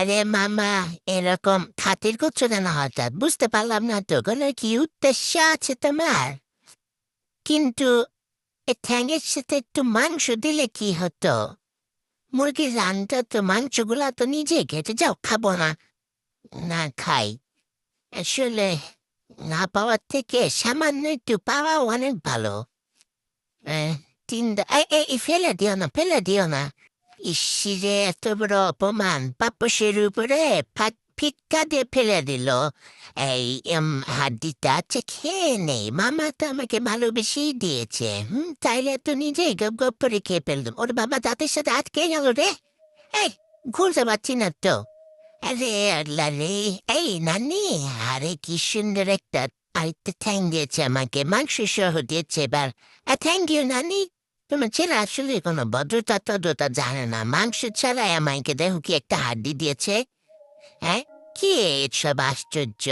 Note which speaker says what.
Speaker 1: আরে মামা এরকম খাতির করছ কেন হঠাৎ বুঝতে পারলাম না তো কোনো কি উদ্দেশ্য আছে তোমার কিন্তু এ ঠ্যাঙের সাথে একটু মাংস দিলে কি হতো মুরগির রানটা তো মাংসগুলা তো নিজে খেতে যাও খাব না না খাই আসলে না পাওয়ার থেকে সামান্য একটু পাওয়া অনেক ভালো এই, ফেলে দিও না ফেলে দিও না ইসিরে এত বড় অপমান পাপসের উপরে ফাট ফিটকা দিয়ে ফেলে দিল এই হাড্ডিটা আছে খেয়ে নেই মামা তো আমাকে ভালোবেসেই দিয়েছে হুম তাইলে তো নিজেই গপ গপ করে খেয়ে ফেললাম ওর বাবা দাঁতের সাথে আটকে গেল রে এই ঘুরতে পারছি না তো আরে আল্লাহ রে এই নানি আরে কি সুন্দর একটা আরেকটা ঠ্যাং দিয়েছে আমাকে মাংস সহ দিয়েছে এবার থ্যাংক ইউ নানি তোমার ছেলে আসলে কোনো ভদ্রতা টদ্রতা জানে না মাংস ছাড়াই আমাকে দেহ কি একটা হাড্ডি দিয়েছে হ্যাঁ কি এসব আশ্চর্য